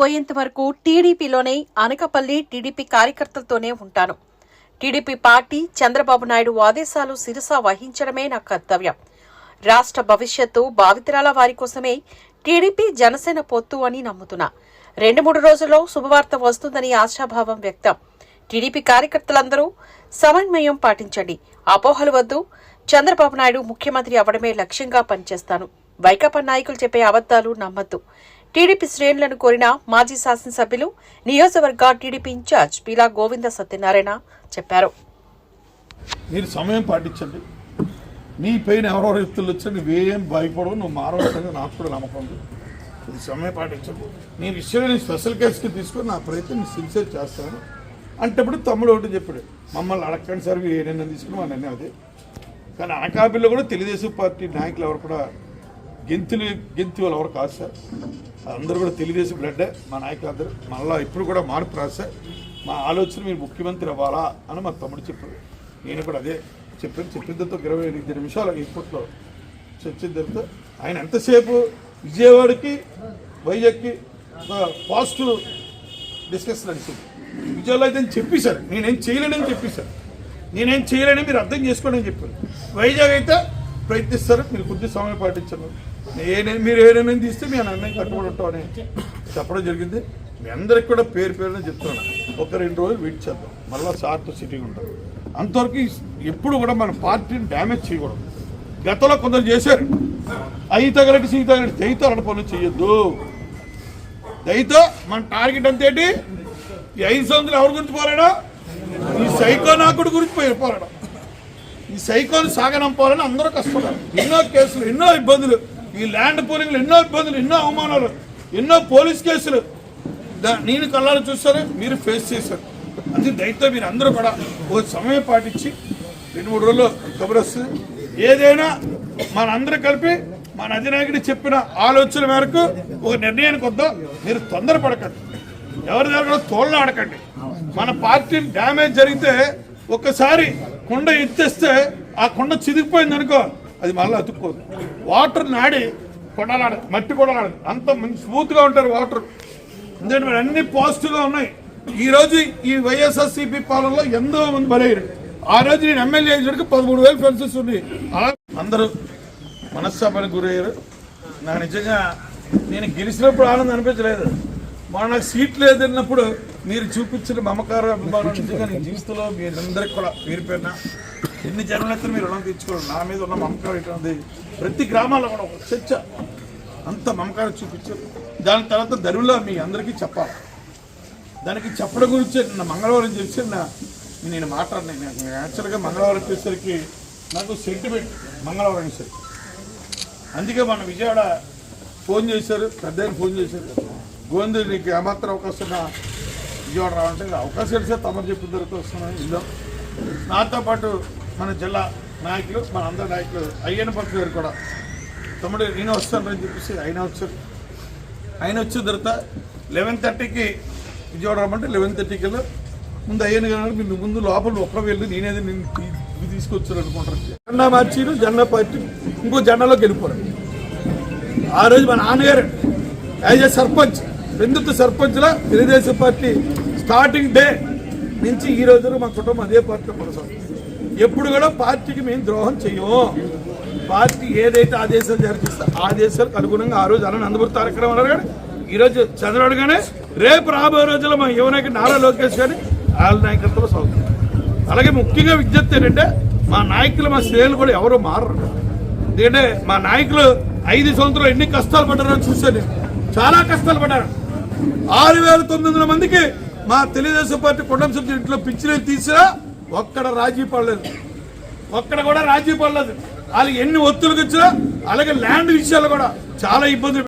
పోయేంత వరకు టీడీపీలోనే అనకపల్లి టీడీపీ కార్యకర్తలతోనే ఉంటాను. టీడీపీ పార్టీ చంద్రబాబు నాయుడు ఆదేశాలు శిరస వహించడమే నా కర్తవ్యం. రాష్ట్ర భవిష్యత్తు భావితరాల వారి కోసమే టీడీపీ జనసేన పొత్తు అని నమ్ముతున్నా. రెండు మూడు రోజుల్లో శుభవార్త వస్తుందని ఆశాభావం వ్యక్తం. టీడీపీ కార్యకర్తలందరూ సమన్వయం పాటించండి. అపోహలు వద్దు. చంద్రబాబు నాయుడు ముఖ్యమంత్రి అవడమే లక్ష్యంగా పనిచేస్తాను. వైకాపా నాయకులు చెప్పే అబద్దాలు నమ్మద్దు. టీడీపీ శ్రేణులను కోరిన మాజీ శాసనసభ్యులు నియోజకవర్గ టీడీపీ ఇన్ఛార్జ్ పీలా గోవింద సత్యనారాయణ చెప్పారు. మీరు సమయం పాటించండి. నీ పైన ఎవరెవరు వ్యక్తులు వచ్చి నువ్వేం భయపడవు నువ్వు మారవచ్చని నాకు కూడా నమ్మకం ఉంది. ఇది సమయం పాటించండి. నీ విషయం స్పెషల్ కేసుకి తీసుకొని నా ప్రయత్నం నేను సిన్సియర్ చేస్తాను. అంటప్పుడు తమ్ముడు ఒకటి చెప్పాడు మమ్మల్ని అడగండి సార్ ఏ నిర్ణయం తీసుకుని మా అదే కానీ అనకాపల్లిలో కూడా తెలుగుదేశం పార్టీ నాయకులు ఎవరు కూడా గెంతులు గెంతు వాళ్ళు ఎవరు కాదు సార్. అందరూ కూడా తెలుగుదేశం బ్లడ్డే మా నాయకులందరూ. మళ్ళీ ఇప్పుడు కూడా మార్పు రాదు సార్. మా ఆలోచన మీరు ముఖ్యమంత్రి అవ్వాలా అని మా తమ్ముడు చెప్పారు నేను కూడా అదే చెప్పాను. చెప్పినందుతో ఇరవై ఎనిమిది నిమిషాలు ఇప్పట్లో చర్చిన తర్వాత ఆయన ఎంతసేపు విజయవాడకి వైజాగ్కి పాజిటివ్ డిస్కషన్ నడిచింది విజయవాడలో అయితే చెప్పేశారు నేనేం చేయలేనని చెప్పేశారు నేనేం చేయలేని మీరు అర్థం చేసుకోండి అని చెప్పారు. వైజాగ్ అయితే ప్రయత్నిస్తారు మీరు కొద్ది సమయం పాటించండి. నేనే మీరు ఏ నిర్ణయం తీస్తే మీ నిర్ణయం కట్టుబడి ఉంటాం అని చెప్పడం జరిగింది. మీ అందరికి కూడా పేరు పేరున చెప్తున్నాను. ఒక రెండు రోజులు వెయిట్ చేద్దాం. మళ్ళీ సార్తో సిటీగా ఉంటాం. అంతవరకు ఎప్పుడు కూడా మన పార్టీని డ్యామేజ్ చేయకూడదు. గతంలో కొందరు చేశారు. అయి తగలటి సీ తగలటి దయతో అలాంటి పనులు చేయొద్దు. దయతో మన టార్గెట్ అంతేంటి ఈ ఐదు సంవత్సరాలు ఎవరి గురించి పోరాడా ఈ సైకో నాకుడు గురించి పోయి పోరాడా ఈ సైకోన్ సాగనంపాలని అందరూ కష్టపడారు ఎన్నో కేసులు ఎన్నో ఇబ్బందులు. ఈ ల్యాండ్ పూలింగ్లు ఎన్నో ఇబ్బందులు ఎన్నో అవమానాలు ఎన్నో పోలీస్ కేసులు. దా- నేను కళ్ళాలు చూస్తారు మీరు ఫేస్ చేశారు. అందుకే దయతో మీరు అందరూ కూడా ఒక సమయం పాటించి రెండు మూడు రోజులు కబురు ఏదైనా మనందరూ కలిపి మన అధినాయకుడు చెప్పిన ఆలోచన మేరకు ఒక నిర్ణయానికి వద్దాం. మీరు తొందరపడకండి. ఎవరి దగ్గర కూడా తోళ్ళు ఆడకండి. మన పార్టీ డ్యామేజ్ జరిగితే ఒక్కసారి కుండ ఎత్తేస్తే ఆ కుండ చిదిగిపోయింది అనుకో అది మళ్ళీ అతుక్కోదు. వాటర్ నాడి కొండలాడ మట్టి కొండలాడదు. అంత స్మూత్గా ఉంటారు వాటర్ ఎందుకంటే మరి అన్ని పాజిటివ్గా ఉన్నాయి. ఈ రోజు ఈ వైఎస్ఆర్సీపీ పాలనలో ఎంతో మంది బలయ్యారు ఆ రోజు నేను ఎమ్మెల్యే చేసినకి పదమూడు వేలు ఫ్రెండ్స్ ఉన్నాయి. అలా అందరూ మనస్తాపానికి గురయ్యారు. నా నిజంగా నేను గెలిచినప్పుడు ఆనందం అనిపించలేదు. మన నాకు సీట్ లేదన్నప్పుడు మీరు చూపించిన మమకార అభిమానం నిజంగా నేను జీవితంలో మీ కూడా పేరు పేరున ఎన్ని జన్మలెత్తలు మీరు రుణం తీర్చుకోరు నా మీద ఉన్న మమకారం ఎటువంటి ప్రతి గ్రామాల్లో కూడా ఒక చర్చ అంత మమకారం చూపించారు. దాని తర్వాత ధరువులో మీ అందరికీ చెప్పాలి. దానికి చెప్పడం గురించి నిన్న మంగళవారం చేసి నా నేను మాట్లాడినాను నేను యాక్చువల్గా మంగళవారం వచ్చేసరికి నాకు సెంటిమెంట్ మంగళవారం వచ్చేసరికి అందుకే మన విజయవాడ ఫోన్ చేశారు పెద్ద ఫోన్ చేశారు. గోంది నీకు ఏమాత్రం అవకాశం ఉన్నా విజయవాడ రావంటే అవకాశం ఇస్తే తమరు చెప్పిన తర్వాత వస్తున్నాను ఇల్లు నాతో పాటు మన జిల్లా నాయకులు మన అందరి నాయకులు అయ్యన పక్క గారు కూడా. తమ్ముడు నేను వస్తానని చెప్పేసి ఆయన వచ్చారు. ఆయన వచ్చిన తర్వాత లెవెన్ థర్టీకి విజయవాడ రమ్మంటే లెవెన్ థర్టీకి వెళ్ళి ముందు అయ్యను కానీ మీరు ముందు లోపల ఒక్క వెళ్ళి నేనేది నిన్ను తీసుకొచ్చారు అనుకుంటారు. జెండా మార్చిరు జెండా పార్టీ ఇంకో జెండాలోకి వెళ్ళిపోరు ఆ రోజు మా నాన్నగారు యాజ్ ఏ సర్పంచ్ పెందుతు సర్పంచ్ల తెలుగుదేశం పార్టీ స్టార్టింగ్ డే నుంచి ఈ రోజు మా కుటుంబం అదే పార్టీలో కొనసాగుతుంది. ఎప్పుడు కూడా పార్టీకి మేము ద్రోహం చేయము పార్టీ ఏదైతే ఆదేశాలు జరిపిస్తా ఆదేశాలకు అనుగుణంగా ఆ రోజు అన్న నందమూరి తారక రామారావు గారు ఈరోజు చంద్రబాబు గానే రేపు రాబోయే రోజుల్లో మా యువనాయకుడు నారా లోకేష్ గారి వాళ్ళ నాయకత్వంలో సాగుతుంది. అలాగే ముఖ్యంగా విజ్ఞప్తి ఏంటంటే మా నాయకులు మా శ్రేణులు కూడా ఎవరు మారరు. ఎందుకంటే మా నాయకులు ఐదు సంవత్సరాలు ఎన్ని కష్టాలు పడ్డారో చూశాను చాలా కష్టాలు పడ్డారు. ఆరు వేల తొమ్మిది వందల మందికి మా తెలుగుదేశం పార్టీ కొండం సభ్యుల ఇంట్లో పిచ్చిలు తీసినా ఒక్కడ రాజీ పడలేదు. ఒక్కడ కూడా రాజీ పడలేదు. వాళ్ళకి ఎన్ని ఒత్తులకు వచ్చినా అలాగే ల్యాండ్ విషయాలు కూడా చాలా ఇబ్బందులు